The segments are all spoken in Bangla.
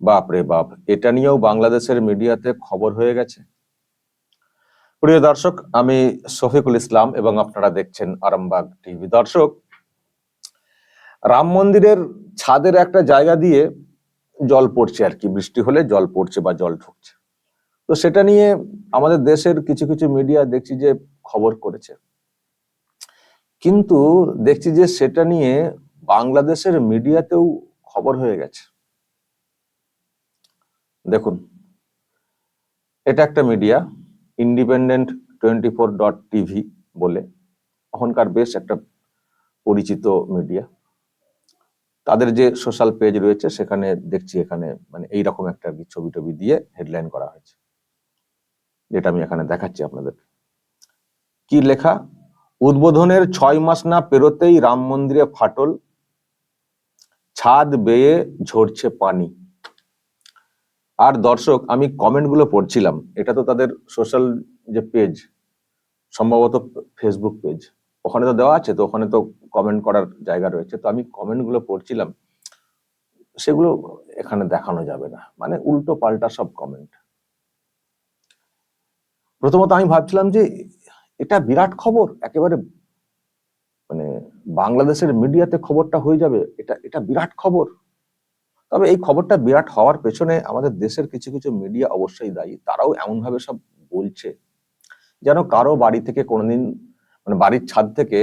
বাপ রে বাপ, এটা নিয়েও বাংলাদেশের মিডিয়াতে খবর হয়ে গেছে। প্রিয় দর্শক, আমি শফিকুল ইসলাম এবং আপনারা দেখছেন আরামবাগ টিভি। দর্শক, রাম মন্দিরের ছাদের একটা জায়গা দিয়ে জল পড়ছে আর কি, বৃষ্টি হলে জল পড়ছে বা জল ঢুকছে। তো সেটা নিয়ে আমাদের দেশের কিছু কিছু মিডিয়া দেখছি যে খবর করেছে। কিন্তু দেখছি যে সেটা নিয়ে বাংলাদেশের মিডিয়াতেও খবর হয়ে গেছে। দেখুন, এটা একটা media independent twenty four dot TV বলে এখনকার বেশ একটা পরিচিত মিডিয়া তাদের যে সোশ্যাল পেজ রয়েছে, সেখানে দেখছি এখানে মানে এইরকম একটা ছবি টবি দিয়ে হেডলাইন করা হয়েছে, যেটা আমি এখানে দেখাচ্ছি আপনাদের। কি লেখা? উদ্বোধনের ছয় মাস না পেরোতেই রাম মন্দিরে ফাটল, ছাদ বেয়ে ঝরছে পানি। আর দর্শক, আমি কমেন্টগুলো পড়ছিলাম। এটা তো তাদের সোশ্যাল যে পেজ সম্ভবত ফেসবুক পেজ ওখানে তো দেওয়া আছে, তো ওখানে তো কমেন্ট করার জায়গা রয়েছে। তো আমি কমেন্টগুলো পড়ছিলাম। সেগুলো এখানে দেখানো যাবে না। মানে উল্টো পাল্টা সব কমেন্ট প্রথমত আমি ভাবছিলাম যে, এটা বিরাট খবর, একেবারে মানে বাংলাদেশের মিডিয়াতে খবরটা হয়ে যাবে। এটা এটা বিরাট খবর। তবে এই খবরটা বিরাট হওয়ার পেছনে আমাদের দেশের কিছু কিছু মিডিয়া অবশ্যই দায়ী। তারাও এমন ভাবে সব বলছে যেন কারও বাড়ি থেকে কোনোদিন মানে বাড়ির ছাদ থেকে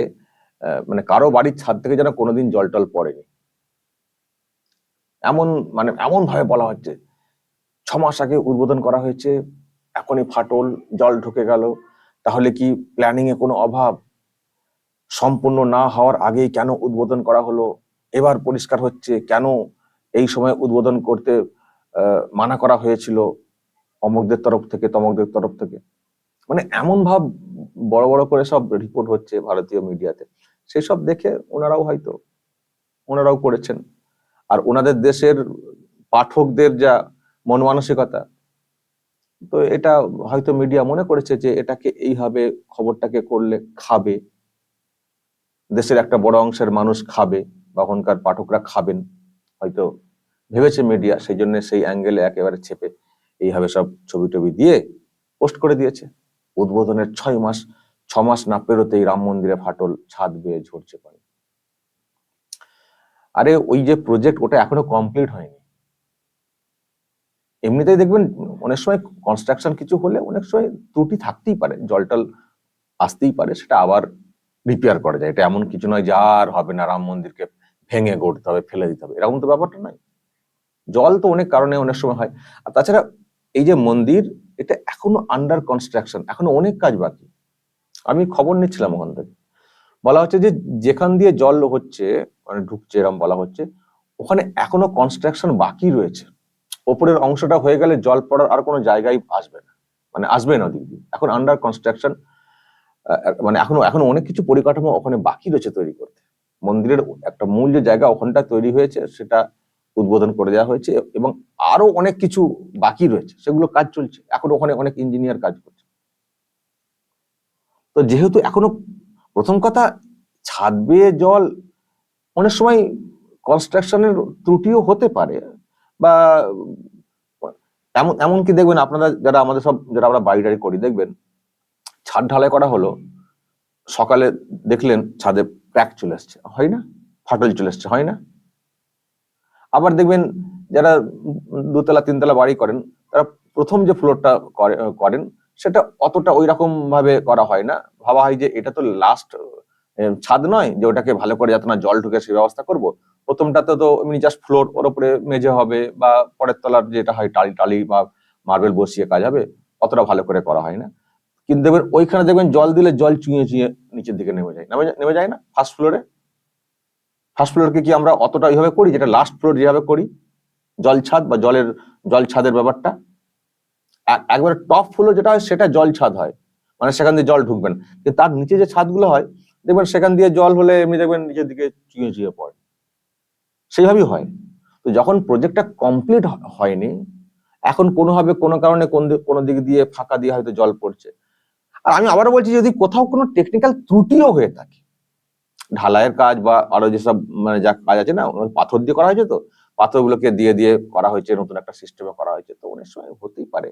মানে কারও বাড়ির ছাদ থেকে যেন কোনোদিন জল টল পড়েনি। এমন মানে এমন ভাবে বলা হচ্ছে। ছ মাস আগে উদ্বোধন করা হয়েছে, এখনই ফাটল, জল ঢুকে গেল। তাহলে কি প্ল্যানিং এ কোনো অভাব? সম্পূর্ণ না হওয়ার আগেই কেন উদ্বোধন করা হলো? এবার পরিষ্কার হচ্ছে কেন এই সময় উদ্বোধন করতে মানা করা হয়েছিল অমুকদের তরফ থেকে, তমকদের তরফ থেকে। মানে এমন ভাব বড় বড় করে সব রিপোর্ট হচ্ছে ভারতীয় মিডিয়াতে সেসব দেখে ওনারাও হয়তো, ওনারাও করেছেন। আর ওনাদের দেশের পাঠকদের যা মন মানসিকতা, তো এটা হয়তো মিডিয়া মনে করেছে যে এটাকে এইভাবে খবরটাকে করলে খাবে। দেশের একটা বড় অংশের মানুষ খাবে, বা ওখানকার পাঠকরা খাবেন, হয়তো ভেবেছে মিডিয়া সেই জন্য সেই অ্যাঙ্গেলে একেবারে চেপে এইভাবে সব ছবি টবি দিয়ে পোস্ট করে দিয়েছে। উদ্বোধনের ছয় মাস, ছ মাস না পেরোতেই রাম মন্দিরে ফাটল, ছাদ বেয়ে ঝরছে পানি। আরে ওই যে প্রজেক্ট ওটা এখনও কমপ্লিট হয়নি। এমনিতেই দেখবেন অনেক সময় কনস্ট্রাকশন কিছু হলে অনেক সময় ত্রুটি থাকতেই পারে জলটল আসতেই পারে, সেটা আবার রিপেয়ার করা যায়। এটা এমন কিছু নয় যে আর হবে না, রাম মন্দিরকে ভেঙে গড়তে হবে, ফেলে দিতে হবে। এরকম তো ব্যাপারটা নয়। জল তো অনেক কারণে অনেক সময় হয়। আর তাছাড়া এই যে মন্দির, এটা এখনও আন্ডার কনস্ট্রাকশন এখনও অনেক কাজ বাকি। আমি খবর নিচ্ছিলাম ওখান থেকে। বলা হচ্ছে যে যেখান দিয়ে জল হচ্ছে মানে ঢুকছে, এরম বলা হচ্ছে, ওখানে এখনও কনস্ট্রাকশন বাকি রয়েছে। ওপরের অংশটা হয়ে গেলে জল পড়ার আর কোনো জায়গায় আসবে না। মানে আসবে না ওদিক দিয়ে। এখন আন্ডার কনস্ট্রাকশন মানে এখনও এখনও অনেক কিছু পরিকাঠামো ওখানে বাকি রয়েছে তৈরি করতে। মন্দিরের একটা মূল যে জায়গা ওখানটা তৈরি হয়েছে, সেটা উদ্বোধন করে দেওয়া হয়েছে এবং আরও অনেক কিছু বাকি রয়েছে, সেগুলো কাজ চলছে। এখন ওখানে অনেক ইঞ্জিনিয়ার কাজ করছে। তো যেহেতু এখনও প্রথম কথা, ছাদ বেয়ে জল অনেক সময় কনস্ট্রাকশনের ত্রুটিও হতে পারে বা এমন, এমনকি দেখবেন আপনারা যারা আমাদের সব, যারা আমরা বাড়ি টাড়ি করি, দেখবেন ছাদ ঢালাই করা হলো, সকালে দেখলেন ছাদে ক্র্যাক চলে আসছে হয় না? ফাটল চলে আসছে হয় না? আবার দেখবেন যারা দুতলা, তিনতলা বাড়ি করেন, তারা প্রথম যে ফ্লোরটা করেন, সেটা অতটা ওই রকম ভাবে করা হয় না। ভাবা হয় যে এটা তো লাস্ট ছাদ নয় যে ওটাকে ভালো করে যাতে না জল ঢুকে সেই ব্যবস্থা করব। প্রথমটাতে তো এমনি জাস্ট ফ্লোর ওর উপরে মেঝে হবে বা পরের তলার যেটা হয় টালি টালি বা মার্বেল বসিয়ে কাজ হবে, অতটা ভালো করে করা হয় না। কিন্তু দেখবেন ওইখানে দেখবেন জল দিলে জল চুঁয়ে চুঁয়ে নিচের দিকে নেমে যায়- নেমে যায় না? ফার্স্ট ফ্লোরে ফার্স্ট ফ্লোরকে কি আমরা অতটা ওইভাবে করি, যেটা লাস্ট ফ্লোর যেভাবে করি? জল ছাদ বা জলের, জল ছাদের ব্যাপারটা? এক- একবারে টপ ফ্লোর যেটা হয়, সেটা জল ছাদ হয়। মানে সেখান দিয়ে জল ঢুকবেন কিন্তু তার নিচে যে ছাদগুলো হয়, দেখবেন সেখান দিয়ে জল হলে এমনি দেখবেন নিচের দিকে চুঁয়ে চুঁয়ে পড়ে। সেইভাবেই হয়। তো যখন প্রজেক্টটা কমপ্লিট হয়নি, এখন কোনোভাবে কোনো কারণে কোন কোনো দিক দিয়ে ফাঁকা দিয়ে হয়তো জল পড়ছে। আর আমি আবারও বলছি, যদি কোথাও কোনো টেকনিক্যাল ত্রুটিও হয়ে থাকে ঢালাইয়ের কাজ বা আরও যেসব মানে যা কাজ আছে না পাথর দিয়ে করা হয়েছে তো? পাথরগুলোকে দিয়ে দিয়ে করা হয়েছে, নতুন একটা সিস্টেমে করা হয়েছে তো অনেক সময় হতেই পারে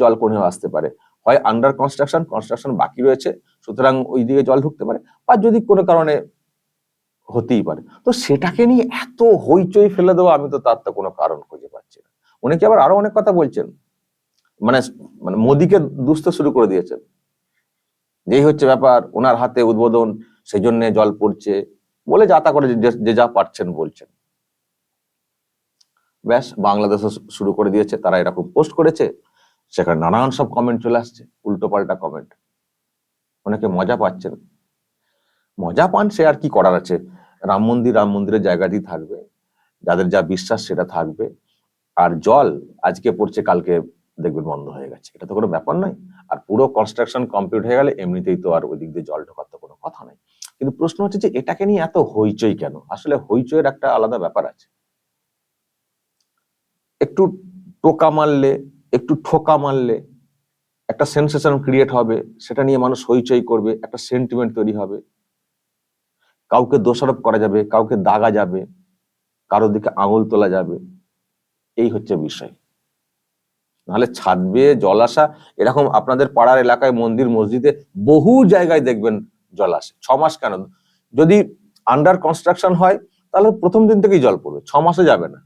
জল কোনেও আসতে পারে। হয় আন্ডার কনস্ট্রাকশন কনস্ট্রাকশন বাকি রয়েছে, সুতরাং ওই দিকে জল ঢুকতে পারে বা যদি কোনো কারণে হতেই পারে। তো সেটাকে নিয়ে এত হইচই ফেলে দেওয়া আমি তো তার তো কোনো কারণ খুঁজে পাচ্ছি না। অনেকে আবার আরও অনেক কথা বলছেন? মানে মানে মোদিকে দুষতে শুরু করে দিয়েছেন। যেই হচ্ছে ব্যাপার, ওনার হাতে উদ্বোধন সেই জন্য জল পড়ছে বলে যা তা করে যে- যে পারছেন বলছেন। ব্যাস, বাংলাদেশও শু- শুরু করে দিয়েছে, তারা এরকম পোস্ট করেছে, সেখানে নানান সব কমেন্ট চলে আসছে, উল্টো পাল্টা কমেন্ট অনেকে মজা পাচ্ছেন। মজা পান সে আর কি করার আছে? রাম মন্দির, রাম মন্দিরের জায়গাতেই থাকবে, যাদের যা বিশ্বাস সেটা থাকবে। আর জল আজকে পড়ছে, কালকে দেখবেন বন্ধ হয়ে গেছে। এটা তো কোনো ব্যাপার নয়। আর পুরো কনস্ট্রাকশন কমপ্লিট হয়ে গেলে এমনিতেই তো আর ওই দিক দিয়ে জল ঢোকার তো কোনো কথা নাই। কিন্তু প্রশ্ন হচ্ছে যে এটাকে নিয়ে এত হইচই কেন? আসলে হইচইয়ের একটা আলাদা ব্যাপার আছে। একটু টোকা মারলে, একটু ঠোকা মারলে একটা সেন্সেশন ক্রিয়েট হবে, সেটা নিয়ে মানুষ হইচই করবে, একটা সেন্টিমেন্ট তৈরি হবে। কাউকে দোষারোপ করা যাবে, কাউকে দাগা যাবে, কারোর দিকে আঙুল তোলা যাবে, এই হচ্ছে বিষয়। নাহলে ছাদ বেয়ে জল আসা এরকম আপনাদের পাড়ার এলাকায় মন্দির, মসজিদে বহু জায়গায় দেখবেন জল আসে। ছ মাস কেন? যদি আন্ডার কনস্ট্রাকশন হয়, তাহলে প্রথম দিন থেকেই জল পড়বে। ছ মাসে যাবে না।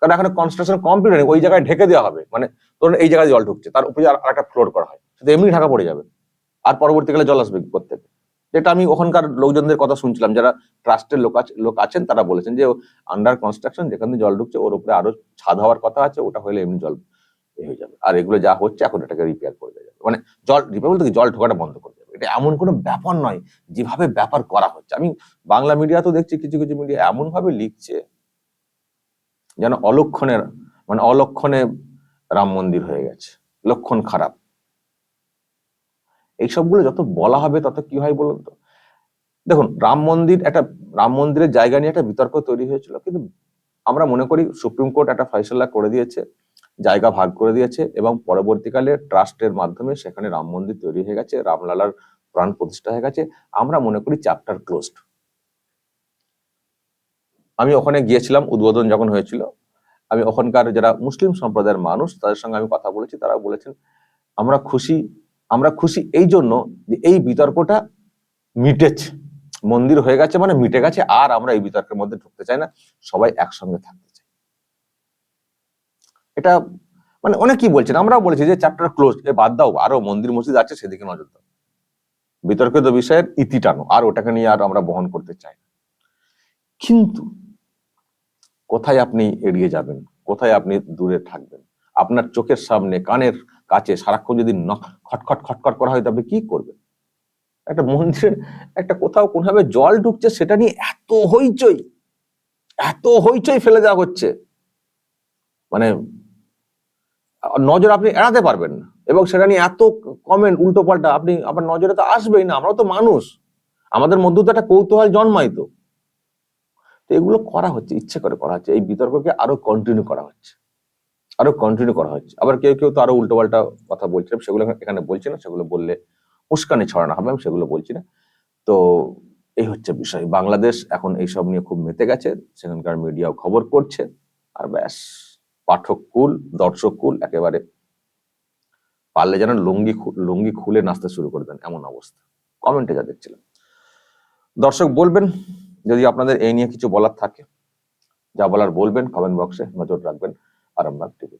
কারণ এখন কনস্ট্রাকশন কমপ্লিট হয়নি, ওই জায়গায় ঢেকে দেওয়া হবে। মানে ধরুন এই জায়গায় জল ঢুকছে, তার উপরে আর একটা ফ্লোর করা হয়। সেটা এমনি ঢাকা পড়ে যাবে। আর পরবর্তীকালে জল আসবে প্রত্যেকে। যেটা আমি ওখানকার লোকজনদের কথা শুনছিলাম, যারা ট্রাস্টের লোক আছে- লোক আছেন, তারা বলেছেন যে আন্ডার কনস্ট্রাকশন যেখানে জল ঢুকছে, ওর উপরে আরও ছাদ হওয়ার কথা আছে, ওটা হলে এমনি জল হয়ে যাবে। আর এগুলো যা হচ্ছে, এখন এটাকে রিপেয়ার করে দেওয়া যাবে। মানে জল রিপেয়ার বলতে জল ঢোকাটা বন্ধ করে এটা এমন কোনো ব্যাপার নয় যেভাবে ব্যাপার করা হচ্ছে। আমি বাংলা মিডিয়া তো দেখছি কিছু কিছু মিডিয়া এমন ভাবে লিখছে যেন অলক্ষণের মানে অলক্ষণে রাম মন্দির হয়ে গেছে, লক্ষণ খারাপ। এইসবগুলো যত বলা হবে তত কি হয় বলুন তো? দেখুন, রাম মন্দির একটা, রাম মন্দিরের জায়গা নিয়ে একটা বিতর্ক তৈরি হয়েছিল, কিন্তু আমরা মনে করি সুপ্রিম কোর্ট একটা ফয়সলা করে দিয়েছে। জায়গা ভাগ করে দিয়েছে এবং পরবর্তীকালে ট্রাস্টের মাধ্যমে সেখানে রাম মন্দির তৈরি হয়ে গেছে, রামলালার প্রাণ প্রতিষ্ঠা হয়ে গেছে। আমরা মনে করি চ্যাপ্টার ক্লোজড আমি ওখানে গিয়েছিলাম, উদ্বোধন যখন হয়েছিল, আমি ওখানকার যারা মুসলিম সম্প্রদায়ের মানুষ, তাদের সঙ্গে আমি কথা বলেছি তারা বলেছেন, আমরা খুশি আমরা খুশি এই জন্য যে এই বিতর্কটা মিটেছে। মন্দির হয়ে গেছে মানে মিটে গেছে, আর আমরা এই বিতর্কের মধ্যে ঢুকতে চাই না। সবাই একসঙ্গে থাকতে এটা মানে অনেকেই বলছেন, আমরাও বলেছি যে চ্যাপ্টার ক্লোজ এ বাদ দাও, আরও মন্দির মসজিদ আছে সেদিকে নজর দাও। বিতর্কিত বিষয়ের ইতি টানো, আর ওটাকে নিয়ে আর আমরা বহন করতে চাই না। কিন্তু কোথায় আপনি এড়িয়ে যাবেন? কোথায় আপনি দূরে থাকবেন? আপনার চোখের সামনে, কানের কাছে সারাক্ষণ যদি খটখট খটখট করা হয়, তবে কি করবেন? একটা মন্দিরের, একটা কোথাও কোনভাবে জল ঢুকছে, সেটা নিয়ে এত হইচই এত হইচই ফেলে দেওয়া হচ্ছে। মানে নজর আপনি এড়াতে পারবেন না। এবং সেটা নিয়ে এত কমেন্ট উল্টো পাল্টা আপনি আপনার নজরে তো আসবেই না আমরা তো মানুষ। আমাদের মধ্যে তো একটা কৌতূহল জন্মায় তো। তো এগুলো করা হচ্ছে, ইচ্ছে করে করা হচ্ছে। এই বিতর্ককে আরও কন্টিনিউ করা হচ্ছে। আরও কন্টিনিউ করা হচ্ছে। আবার কেউ কেউ তো আরও উল্টো পাল্টা কথা বলছে। সেগুলো এখানে বলছে না, সেগুলো বললে উস্কানি ছড়ানো হবে, আমি সেগুলো বলছি না। তো এই হচ্ছে বিষয়। বাংলাদেশ এখন এইসব নিয়ে খুব মেতে গেছে। সেখানকার মিডিয়াও খবর করছে। আর ব্যাস। পাঠক কুল দর্শক কুল একেবারে পারলে যেন লুঙ্গি লুঙ্গি খুলে নাচতে শুরু করে দেন এমন অবস্থা। কমেন্টে যা দেখছিলাম। দর্শক বলবেন, যদি আপনাদের এই নিয়ে কিছু বলার থাকে, যা বলার বলবেন কমেন্ট বক্সে নজর রাখবেন আরামবাগ টিভি